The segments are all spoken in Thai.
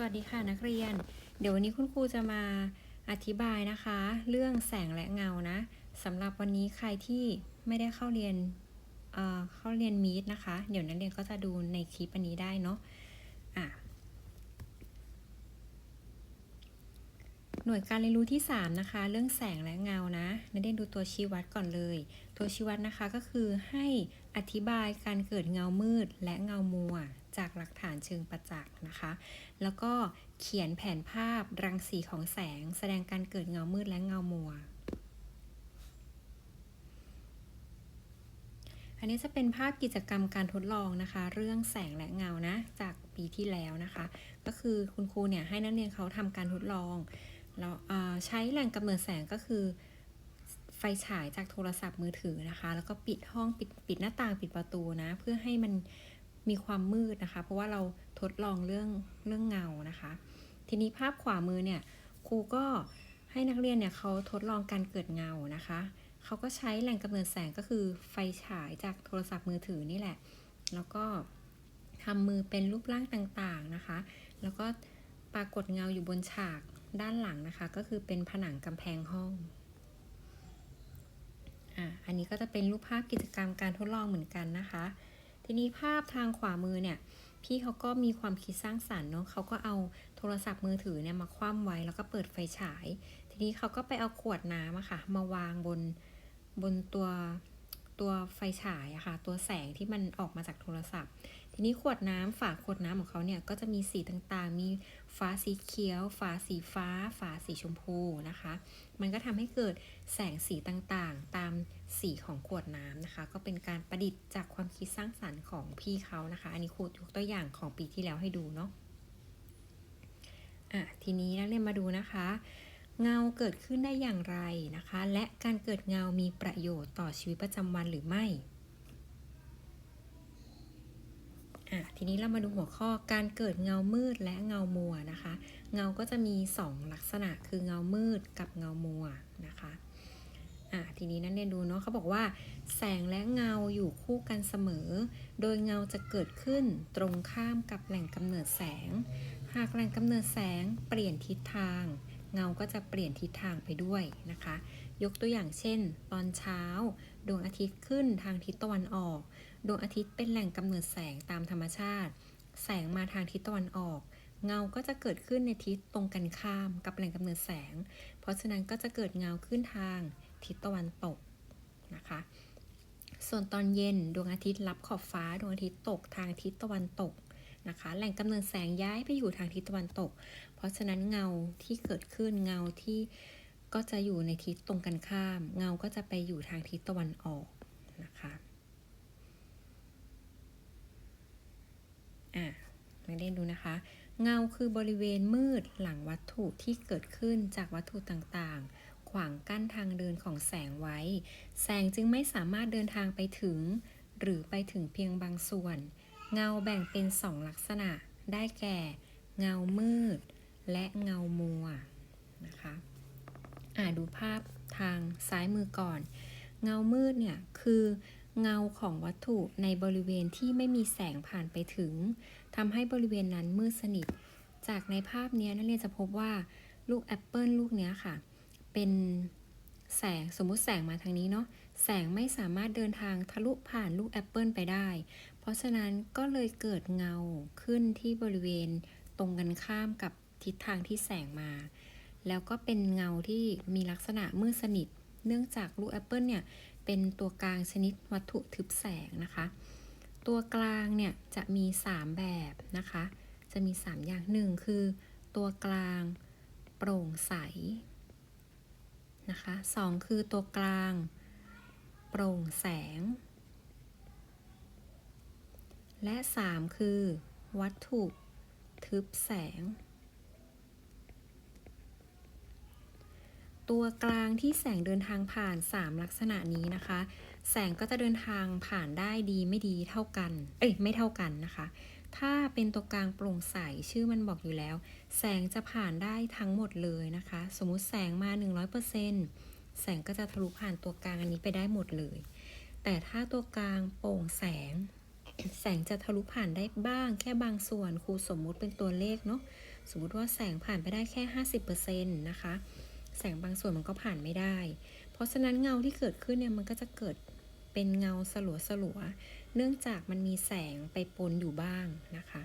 สวัสดีค่ะนักเรียน เดี๋ยววันนี้คุณครูจะมาอธิบายนะคะ เรื่องแสงและเงานะสำหรับวันนี้ใครที่ไม่ได้เข้าเรียนเอ่อเข้าเรียนมีดนะคะ เดี๋ยวนักเรียนก็จะดูในคลิปอันนี้ได้เนาะอะหน่วยการเรียนรู้ที่ 3 นะคะ เรื่องแสงและเงานะนักเรียนดูตัวชี้วัดก่อนเลย ตัวชี้วัดนะคะก็คือให้อธิบายการเกิดเงามืดและเงามัว จากหลักฐานเชิงประจักษ์นะคะ แล้วก็เขียนแผนภาพรังสีของแสง แสดงการเกิดเงามืดและเงามัว อันนี้จะเป็นภาพกิจกรรมการทดลองนะคะ เรื่องแสงและเงานะ จากปีที่แล้วนะคะ ก็คือคุณครูเนี่ยให้นักเรียนเขาทำการทดลองแล้วใช้แหล่งกำเนิดแสงก็คือไฟฉายจากโทรศัพท์มือถือนะคะ แล้วก็ปิดห้องปิดปิดหน้าต่างปิดประตูนะ เพื่อให้มัน มีความมืดนะคะ เพราะว่าเราทดลองเรื่องเรื่องเงานะคะ ทีนี้ภาพขวามือเนี่ยครูก็ให้นักเรียนเนี่ยเขาทดลองการเกิดเงานะคะเขาก็ใช้แหล่งกำเนิดแสงก็คือไฟฉายจากโทรศัพท์มือถือนี่แหละ แล้วก็ทำมือเป็นรูปร่างต่างๆนะคะ แล้วก็ปรากฏเงาอยู่บนฉากด้านหลังนะคะ ก็คือเป็นผนังกำแพงห้องอะอันนี้ก็จะเป็นรูปภาพกิจกรรมการทดลองเหมือนกันนะคะ ทีนี้ภาพทางขวามือเนี่ยพี่เขาก็มีความคิดสร้างสรรค์เนาะเขาก็เอาโทรศัพท์มือถือเนี่ยมาคว่ำไว้แล้วก็เปิดไฟฉาย ทีนี้เขาก็ไปเอาขวดน้ำอะค่ะ มาวางบนบนตัวตัวไฟฉายอะค่ะ ตัวแสงที่มันออกมาจากโทรศัพท์ ทีนี้ขวดน้ำฝาขวดน้ำของเขาเนี่ยก็จะมีสีต่างๆ มี ฟ้าสีเขียวฟ้าสีฟ้าฟ้าสีชมพูนะคะ มันก็ทำให้เกิดแสงสีต่างๆ ตามสีของขวดน้ำนะคะ ก็เป็นการประดิษฐ์จากความคิดสร้างสรรค์ของพี่เขานะคะ อันนี้ครูยกตัวอย่างของปีที่แล้วให้ดูเนาะอะทีนี้นักเรียนมาดูนะคะ เงาเกิดขึ้นได้อย่างไรนะคะ และการเกิดเงามีประโยชน์ต่อชีวิตประจำวันหรือไม่ อะทีนี้เรามาดูหัวข้อการเกิดเงามืดและเงามัวนะคะ เงาก็จะมี 2 ลักษณะคือเงามืดกับเงามัวนะคะอะทีนี้นั่นเรียนดูเนาะเขาบอกว่า แสงและเงาอยู่คู่กันเสมอ โดยเงาจะเกิดขึ้นตรงข้ามกับแหล่งกำเนิดแสง หากแหล่งกำเนิดแสงเปลี่ยนทิศทาง เงาก็จะเปลี่ยนทิศทางไปด้วยนะคะ ยกตัวอย่างเช่น ตอนเช้า ดวงอาทิตย์ขึ้นทางทิศตะวันออก ดวงอาทิตย์เป็นแหล่งกำเนิดแสงตามธรรมชาติ แสงมาทางทิศตะวันออก เงาก็จะเกิดขึ้นในทิศตรงกันข้ามกับแหล่งกำเนิดแสง เพราะฉะนั้นก็จะเกิดเงาขึ้นทางทิศตะวันตกนะคะ ส่วนตอนเย็นดวงอาทิตย์รับขอบฟ้าดวงอาทิตย์ตกทางทิศตะวันตกนะคะ แหล่งกำเนิดแสงย้ายไปอยู่ทางทิศตะวันตก เพราะฉะนั้นเงาที่เกิดขึ้นเงาที่ก็จะอยู่ในทิศตรงกันข้าม เงาก็จะไปอยู่ทางทิศตะวันออกนะคะ อะมาเล่นดูนะคะ เงาคือบริเวณมืดหลังวัตถุที่เกิดขึ้นจากวัตถุต่างๆ ขวางกั้นทางเดินของแสงไว้ แสงจึงไม่สามารถเดินทางไปถึง หรือไปถึงเพียงบางส่วน เงาแบ่งเป็นสองลักษณะ ได้แก่ เงามืด และเงามัวนะคะอ่าดูภาพทางซ้ายมือก่อน เงามืดเนี่ยคือ เงาของวัตถุในบริเวณที่ไม่มีแสงผ่านไปถึงทำให้บริเวณนั้นมืดสนิท จากในภาพนี้นักเรียนจะพบว่าลูกแอปเปิลลูกนี้ค่ะ เป็นแสงสมมุติแสงมาทางนี้เนาะแสงไม่สามารถเดินทางทะลุผ่านลูกแอปเปิลไปได้ เพราะฉะนั้นก็เลยเกิดเงาขึ้นที่บริเวณตรงกันข้ามกับทิศทางที่แสงมา แล้วก็เป็นเงาที่มีลักษณะมืดสนิท เนื่องจากลูกแอปเปิลเนี่ย เป็นตัวกลางชนิดวัตถุทึบแสงนะคะ ตัวกลางเนี่ยจะมี 3 แบบนะคะ จะมี 3 อย่างหนึ่งคือ ตัวกลางโปร่งใสนะคะสองคือตัวกลาง โปร่งแสง และ 3 คือ วัตถุทึบแสง ตัวกลางที่แสงเดินทางผ่าน 3 ลักษณะนี้นะคะ แสงก็จะเดินทางผ่านได้ดีไม่ดีเท่ากัน เอ้ยไม่เท่ากันนะคะ ถ้าเป็นตัวกลางโปร่งใสชื่อมันบอกอยู่แล้ว แสงจะผ่านได้ทั้งหมดเลยนะคะ สมมุติแสงมา 100%แสงก็จะทะลุผ่านตัวกลางอันนี้ไปได้หมดเลย แต่ถ้าตัวกลางโปร่งแสง แสงจะทะลุผ่านได้บ้าง แค่บางส่วนครูสมมุติเป็นตัวเลขเนาะสมมุติว่าแสงผ่านไปได้แค่ 50%นะคะ แสงบางส่วนมันก็ผ่านไม่ได้ เพราะฉะนั้นเงาที่เกิดขึ้นเนี่ยมันก็จะเกิดเป็นเงาสลัวสลัวๆเนื่องจากมันมีแสงไปปนอยู่บ้างนะคะ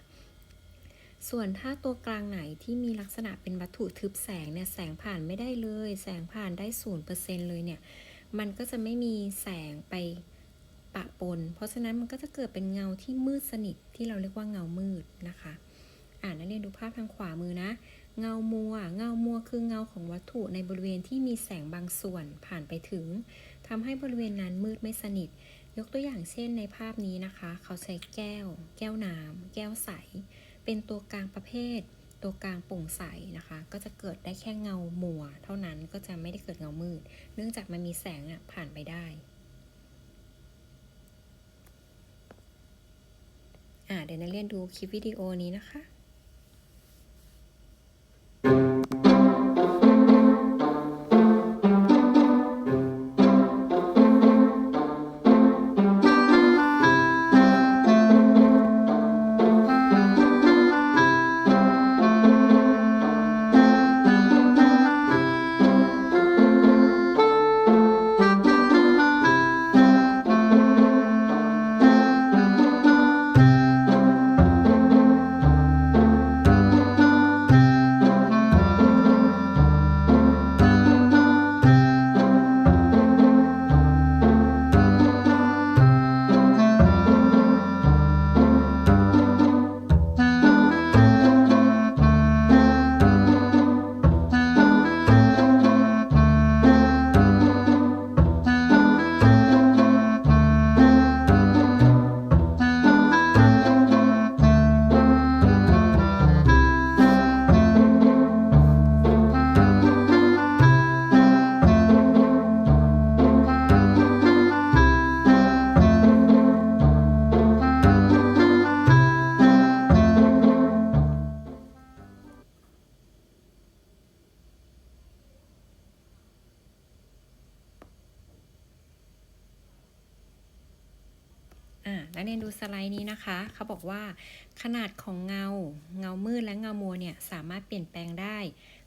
ส่วนถ้าตัวกลางไหนที่มีลักษณะเป็นวัตถุทึบแสงเนี่ยแสงผ่านไม่ได้เลย แสงผ่านได้ศูนย์เปอร์เซ็นต์เลยเนี่ยมันก็จะไม่มีแสงไปปะปน เพราะฉะนั้นมันก็จะเกิดเป็นเงาที่มืดสนิทที่เราเรียกว่าเงามืดนะคะ อ่านนักเรียนดูภาพทางขวามือนะ เงามัว เงามัวคือเงาของวัตถุในบริเวณที่มีแสงบางส่วนผ่านไปถึงทำให้บริเวณนั้นมืดไม่สนิท ยกตัวอย่างเช่นในภาพนี้นะคะ เขาใช้แก้ว แก้วน้ำแก้วใส เป็นตัวกลางประเภท ตัวกลางโปร่งใสนะคะ ก็จะเกิดได้แค่เงามัว เท่านั้นก็จะไม่ได้เกิดเงามืด เนื่องจากมันมีแสงผ่านไปได้เดี๋ยวนักเรียนดูคลิปวิดีโอนี้นะคะ ไลด์นี้นะคะ เขาบอกว่า ขนาดของเงา เงามืดและเงามัวเนี่ยสามารถเปลี่ยนแปลงได้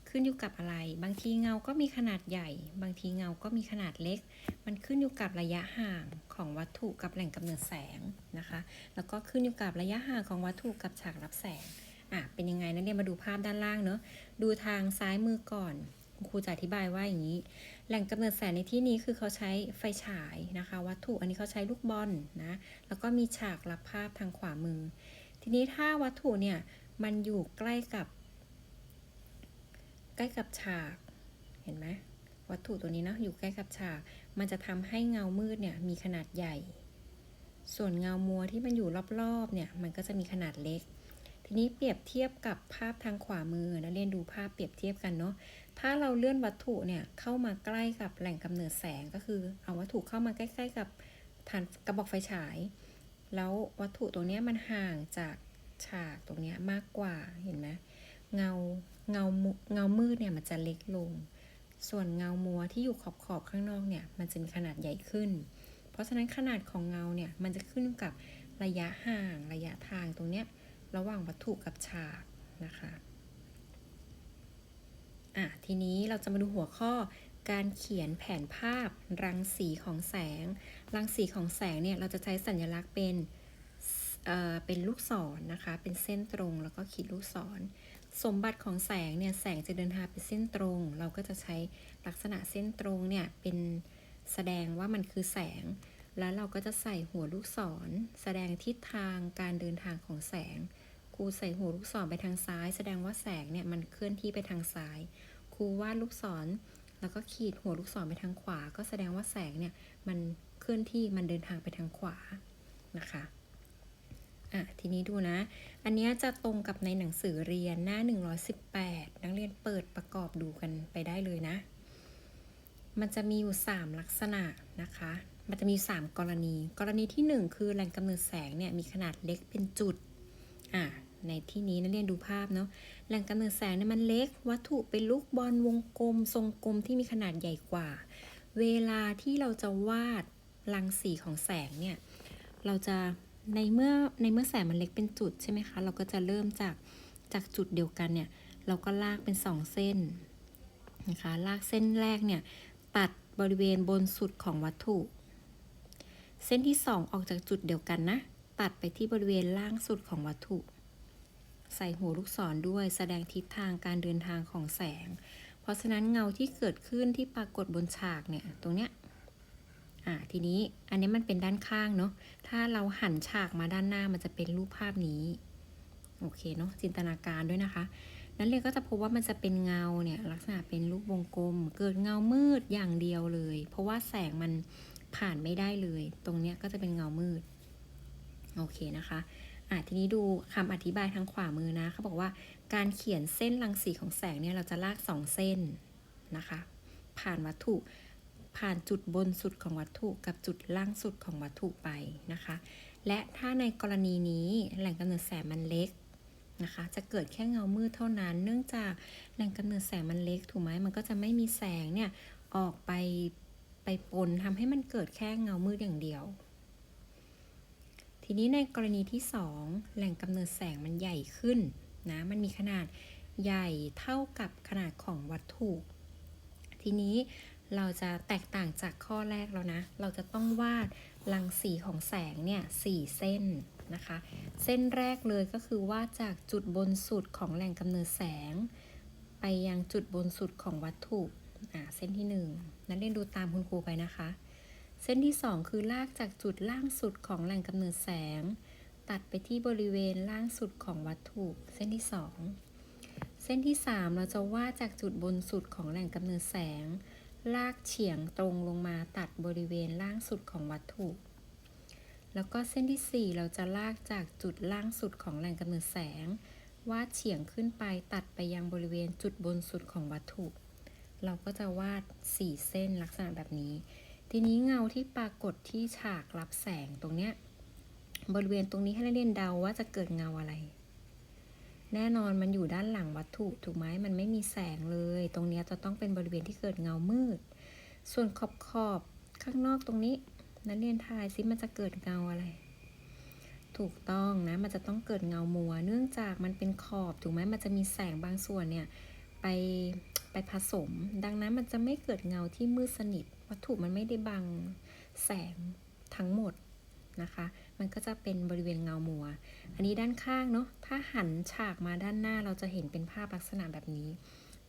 ขึ้นอยู่กับอะไร บางทีเงาก็มีขนาดใหญ่ บางทีเงาก็มีขนาดเล็ก มันขึ้นอยู่กับระยะห่างของวัตถุกับแหล่งกำเนิดแสงนะคะ แล้วก็ขึ้นอยู่กับระยะห่างของวัตถุกับฉากรับแสงอะเป็นยังไงนักเรียนมาดูภาพด้านล่างเนอะดูทางซ้ายมือก่อน ครูจะอธิบายว่าอย่างนี้ แหล่งกำเนิดแสงในที่นี้คือเขาใช้ไฟฉายนะคะ วัตถุอันนี้เขาใช้ลูกบอลนะ แล้วก็มีฉากรับภาพทางขวามือ ทีนี้ถ้าวัตถุเนี่ยมันอยู่ใกล้กับ ใกล้กับฉากเห็นไหมวัตถุตัวนี้นะอยู่ใกล้กับฉาก มันจะทำให้เงามืดเนี่ยมีขนาดใหญ่ ส่วนเงามัวที่มันอยู่รอบๆเนี่ยมันก็จะมีขนาดเล็ก ทีนี้เปรียบเทียบกับภาพทางขวามือนะเรียนดูภาพเปรียบเทียบกันเนาะ ถ้าเราเลื่อนวัตถุเนี่ยเข้ามาใกล้กับแหล่งกำเนิดแสงก็คือเอาวัตถุเข้ามาใกล้ๆกับฐานกระบอกไฟฉาย แล้ววัตถุตรงเนี้ยมันห่างจากฉากตรงเนี้ยมากกว่าเห็นไหมเงาเงาเงามืดเนี่ยมันจะเล็กลง ส่วนเงามัวที่อยู่ขอบขอบๆข้างนอกเนี่ยมันจะมีขนาดใหญ่ขึ้น เพราะฉะนั้นขนาดของเงาเนี่ยมันจะขึ้นกับระยะห่างระยะทางตรงเนี้ยระหว่างวัตถุกับฉากนะคะ อะทีนี้เราจะมาดูหัวข้อการเขียนแผนภาพรังสีของแสง รังสีของแสงเนี่ยเราจะใช้สัญลักษณ์เป็นเอ่อเป็นลูกศรนนะคะ เป็นเส้นตรงแล้วก็ขีดลูกศร สมบัติของแสงเนี่ยแสงจะเดินทางเป็นเส้นตรง เราก็จะใช้ลักษณะเส้นตรงเนี่ยเป็นแสดงว่ามันคือแสง แล้วเราก็จะใส่หัวลูกศร แสดงทิศทางการเดินทางของแสง ครูใส่หัวลูกศรไปทางซ้าย แสดงว่าแสงเนี่ยมันเคลื่อนที่ไปทางซ้าย ครูวาดลูกศร แล้วก็ขีดหัวลูกศรไปทางขวา ก็แสดงว่าแสงเนี่ยมันเคลื่อนที่มันเดินทางไปทางขวานะคะอะทีนี้ดูนะ อันเนี้ยจะตรงกับในหนังสือเรียนหน้า 118 นักเรียนเปิดประกอบดูกันไปได้เลยนะ มันจะมีอยู่ 3 ลักษณะนะคะ มันจะมี 3 กรณี กรณีที่ 1 คือแหล่งกำเนิดแสงเนี่ยมีขนาดเล็กเป็นจุด อะ ในที่นี้นักเรียนดูภาพเนาะแหล่งกำเนิดแสงเนี่ยมันเล็ก วัตถุเป็นลูกบอลวงกลม ทรงกลมที่มีขนาดใหญ่กว่า เวลาที่เราจะวาดรังสีของแสงเนี่ยเราจะในเมื่อในเมื่อแสงมันเล็กเป็นจุดใช่ไหมคะเราก็จะเริ่มจากจากจุดเดียวกันเนี่ยเราก็ลากเป็นสองเส้นนะคะลากเส้นแรกเนี่ยตัดบริเวณบนสุดของวัตถุ เส้นที่สองออกจากจุดเดียวกันนะ ตัดไปที่บริเวณล่างสุดของวัตถุ ใส่หัวลูกศรด้วยแสดงทิศทางการเดินทางของแสง เพราะฉะนั้นเงาที่เกิดขึ้นที่ปรากฏบนฉากเนี่ยตรงเนี้ยอ่าทีนี้อันนี้มันเป็นด้านข้างเนาะถ้าเราหันฉากมาด้านหน้ามันจะเป็นรูปภาพนี้โอเคเนาะจินตนาการด้วยนะคะ นั้นเรียนก็จะพบว่ามันจะเป็นเงาเนี่ยลักษณะเป็นรูปวงกลม เกิดเงามืดอย่างเดียวเลย เพราะว่าแสงมันผ่านไม่ได้เลย ตรงเนี้ยก็จะเป็นเงามืดโอเคนะคะ อะทีนี้ดูคำอธิบายทางขวามือนะเขาบอกว่าการเขียนเส้นรังสีของแสงเนี่ยเราจะลากสองเส้นนะคะ ผ่านวัตถุผ่านจุดบนสุดของวัตถุกับจุดล่างสุดของวัตถุไปนะคะ และถ้าในกรณีนี้แหล่งกำเนิดแสงมันเล็กนะคะ จะเกิดแค่เงามืดเท่านั้น เนื่องจากแหล่งกำเนิดแสงมันเล็กถูกไหมมันก็จะไม่มีแสงเนี่ยออกไปไปปนทำให้มันเกิดแค่เงามืดอย่างเดียว ทีนี้ในกรณีที่ 2 แหล่งกำเนิดแสงมันใหญ่ขึ้นนะมันมีขนาดใหญ่เท่ากับขนาดของวัตถุ ทีนี้เราจะแตกต่างจากข้อแรกแล้วนะ เราจะต้องวาดรังสีของแสงเนี่ยสี่เส้นนะคะ เส้นแรกเลยก็คือวาดจากจุดบนสุดของแหล่งกำเนิดแสง ไปยังจุดบนสุดของวัตถุอ่าเส้นที่หนึ่งนักเรียนดูตามคุณครูไปนะคะ เส้นที่ 2 คือลากจากจุดล่างสุดของแหล่งกำเนิดแสง ตัดไปที่บริเวณล่างสุดของวัตถุ เส้นที่ 2 เส้นที่ 3 เราจะวาดจากจุดบนสุดของแหล่งกำเนิดแสง ลากเฉียงตรงลงมาตัดบริเวณล่างสุดของวัตถุ แล้วก็เส้นที่ 4 เราจะลากจากจุดล่างสุดของแหล่งกำเนิดแสง วาดเฉียงขึ้นไปตัดไปยังบริเวณจุดบนสุดของวัตถุ เราก็จะวาด 4 เส้นลักษณะแบบนี้ ทีนี้เงาที่ปรากฏที่ฉากรับแสงตรงเนี้ยบริเวณตรงนี้ให้นักเรียนเดาว่าจะเกิดเงาอะไร แน่นอนมันอยู่ด้านหลังวัตถุถูกไหมมันไม่มีแสงเลย ตรงเนี้ยจะต้องเป็นบริเวณที่เกิดเงามืด ส่วนขอบขอบข้างนอกตรงนี้ นักเรียนทายซิมันจะเกิดเงาอะไร ถูกต้องนะมันจะต้องเกิดเงามัว เนื่องจากมันเป็นขอบถูกไหมมันจะมีแสงบางส่วนเนี่ยไปไปผสม ดังนั้นมันจะไม่เกิดเงาที่มืดสนิท วัตถุมันไม่ได้บังแสงทั้งหมดนะคะ มันก็จะเป็นบริเวณเงามัว อันนี้ด้านข้างเนาะ ถ้าหันฉากมาด้านหน้าเราจะเห็นเป็นภาพลักษณะแบบนี้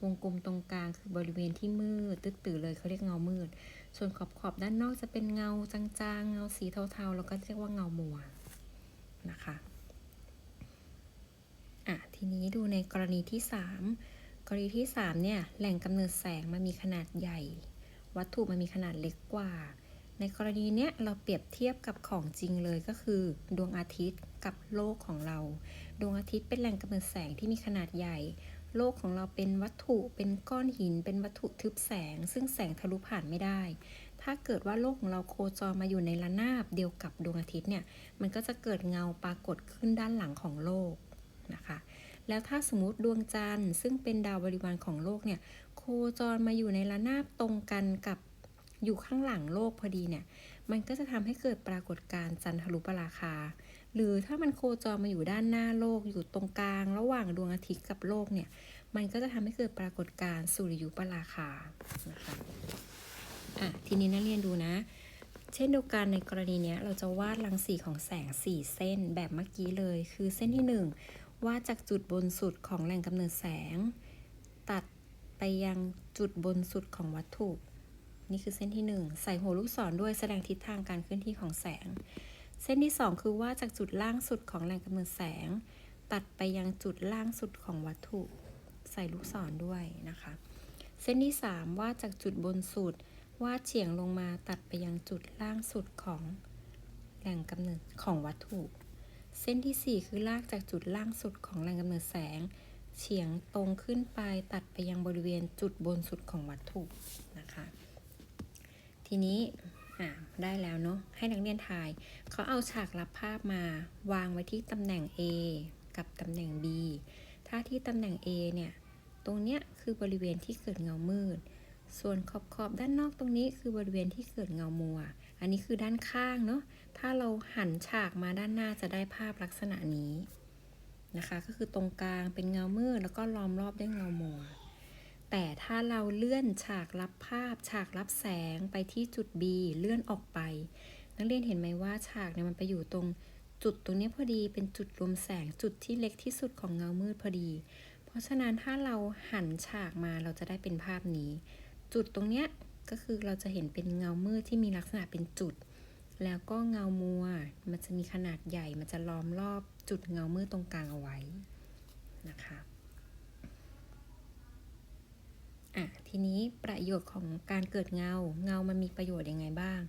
วงกลมตรงกลางคือบริเวณที่มืดตึ๊ดตื่อเลยเขาเรียกเงามืด ส่วนขอบขอบด้านนอกจะเป็นเงาจางๆ เงาสีเทาๆ แล้วก็เรียกว่าเงามัวนะคะอะทีนี้ดูในกรณีที่ 3 กรณีที่3เนี่ยแหล่งกำเนิดแสงมันมีขนาดใหญ่ วัตถุมันมีขนาดเล็กกว่า ในกรณีเนี้ยเราเปรียบเทียบกับของจริงเลยก็คือ ดวงอาทิตย์กับโลกของเรา ดวงอาทิตย์เป็นแหล่งกำเนิดแสงที่มีขนาดใหญ่ โลกของเราเป็นวัตถุเป็นก้อนหิน เป็นวัตถุทึบแสง ซึ่งแสงทะลุผ่านไม่ได้ถ้าเกิดว่าโลกของเราโคจรมาอยู่ในระนาบเดียวกับดวงอาทิตย์เนี่ย มันก็จะเกิดเงาปรากฏขึ้นด้านหลังของโลกนะคะ แล้วถ้าสมมติดวงจันทร์ซึ่งเป็นดาวบริวารของโลกเนี่ย โคจรมาอยู่ในระนาบตรงกันกับอยู่ข้างหลังโลกพอดีเนี่ย มันก็จะทำให้เกิดปรากฏการณ์จันทรุปราคา หรือถ้ามันโคจรมาอยู่ด้านหน้าโลกอยู่ตรงกลาง ระหว่างดวงอาทิตย์กับโลกเนี่ย มันก็จะทำให้เกิดปรากฏการณ์สุริยุปราคา นะคะ อะ ทีนี้นักเรียนดูนะ เช่นเดียวกันในกรณีเนี้ยเราจะวาดรังสีของแสง 4 เส้นแบบเมื่อกี้เลย คือเส้นที่ 1 วาดจากจุดบนสุดของแหล่งกำเนิดแสง ตัด ไปยังจุดบนสุดของวัตถุ นี่คือเส้นที่ 1 ใส่หัวลูกศรด้วยแสดงทิศทางการเคลื่อนที่ของแสง เส้นที่ 2 คือว่าจากจุดล่างสุดของแหล่งกำเนิดแสง ตัดไปยังจุดล่างสุดของวัตถุ ใส่ลูกศรด้วยนะคะ เส้นที่ 3 ว่าจากจุดบนสุดวาดเฉียงลงมาตัดไปยังจุดล่างสุดของแหล่งกำเนิดของวัตถุ เส้นที่ 4 คือลากจากจุดล่างสุดของแหล่งกำเนิดแสง เฉียงตรงขึ้นไปตัดไปยังบริเวณจุดบนสุดของวัตถุนะคะ ทีนี้ได้แล้วเนาะให้นักเรียนทายเขาเอาฉากรับภาพมาวางไว้ที่ตำแหน่ง A กับตำแหน่ง B ถ้าที่ตำแหน่ง A เนี่ย ตรงเนี้ยคือบริเวณที่เกิดเงามืด ส่วนขอบขอบด้านนอกตรงนี้คือบริเวณที่เกิดเงามัว อันนี้คือด้านข้างเนาะ ถ้าเราหันฉากมาด้านหน้าจะได้ภาพลักษณะนี้ นะคะ ก็คือตรงกลางเป็นเงามืดแล้วก็ล้อมรอบด้วยเงามัวแต่ถ้าเราเลื่อนฉากรับภาพ ฉากรับแสงไปที่จุด B เลื่อนออกไป นักเรียนเห็นไหมว่าฉากเนี่ยมันไปอยู่ตรงจุดตรงนี้พอดีเป็นจุดรวมแสงจุดที่เล็กที่สุดของเงามืดพอดี เพราะฉะนั้นถ้าเราหันฉากมาเราจะได้เป็นภาพนี้ จุดตรงเนี้ยก็คือเราจะเห็นเป็นเงามืดที่มีลักษณะเป็นจุด แล้วก็เงามัว มันจะมีขนาดใหญ่มันจะล้อมรอบ จุดเงามืดตรงกลางเอาไว้นะคะอะทีนี้ประโยชน์ของการเกิดเงา เงามันมีประโยชน์ยังไงบ้าง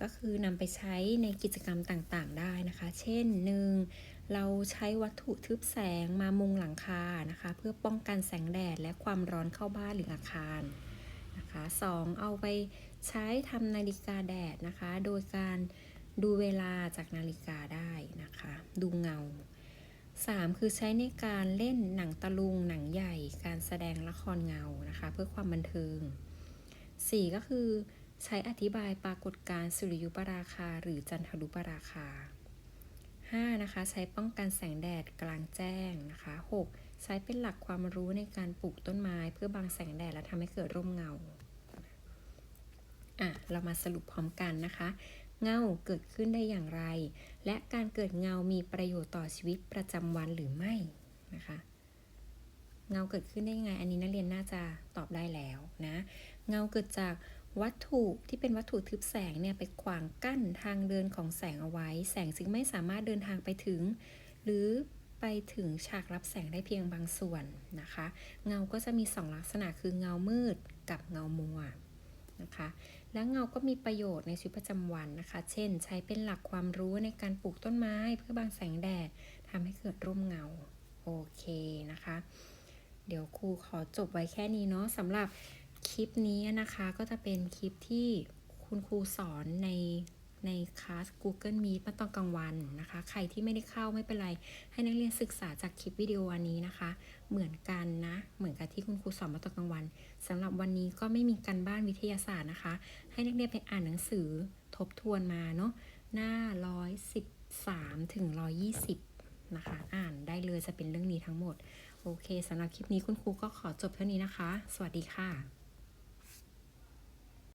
ก็คือนำไปใช้ในกิจกรรมต่างๆ ได้นะคะ เช่นหนึ่งเราใช้วัตถุทึบแสงมามุงหลังคานะคะ เพื่อป้องกันแสงแดดและความร้อนเข้าบ้านหรืออาคารนะคะสองเอาไปใช้ทำนาฬิกาแดดนะคะ โดยการ ดูเวลาจากนาฬิกาได้นะคะ ดูเงา 3. คือใช้ในการเล่นหนังตะลุงหนังใหญ่ การแสดงละครเงานะคะ เพื่อความบันเทิง 4. ก็คือใช้อธิบายปรากฏการณ์สุริยุปราคาหรือจันทรุปราคา 5. นะคะ ใช้ป้องกันแสงแดดกลางแจ้งนะคะ 6. ใช้เป็นหลักความรู้ในการปลูกต้นไม้เพื่อบังแสงแดดและทำให้เกิดร่มเงาอะเรามาสรุปพร้อมกันนะคะ เงาเกิดขึ้นได้อย่างไร และการเกิดเงามีประโยชน์ต่อชีวิตประจำวันหรือไม่นะคะเงาเกิดขึ้นได้ยังไง อันนี้นักเรียนน่าจะตอบได้แล้วนะ เงาเกิดจากวัตถุที่เป็นวัตถุทึบแสงเนี่ยไปขวางกั้นทางเดินของแสงเอาไว้ แสงจึงไม่สามารถเดินทางไปถึง หรือไปถึงฉากรับแสงได้เพียงบางส่วนนะคะ เงาก็จะมี 2 ลักษณะคือเงามืดกับเงามัวนะคะ และเงาก็มีประโยชน์ในชีวิตประจำวันนะคะ เช่น ใช้เป็นหลักความรู้ในการปลูกต้นไม้เพื่อบังแสงแดดทำให้เกิดร่มเงา โอเคนะคะ เดี๋ยวครูขอจบไว้แค่นี้เนาะสำหรับคลิปนี้นะคะก็จะเป็นคลิปที่คุณครูสอนใน ในคลาส Google Meet มื่อตอนกลางวันนะคะ ใครที่ไม่ได้เข้าไม่เป็นไร ให้นักเรียนศึกษาจากคลิปวิดีโออันนี้นะคะ เหมือนกันนะ เหมือนกับที่คุณครูสอนมื่อตอนกลางวันสำหรับวันนี้ก็ไม่มีการบ้านวิทยาศาสตร์นะคะ ให้นักเรียนไปอ่านหนังสือทบทวนมาเนาะหน้า 113 ถึง 120 นะคะ อ่านได้เลยจะเป็นเรื่องนี้ทั้งหมด โอเคสำหรับคลิปนี้คุณครูก็ขอจบเท่านี้นะคะ สวัสดีค่ะ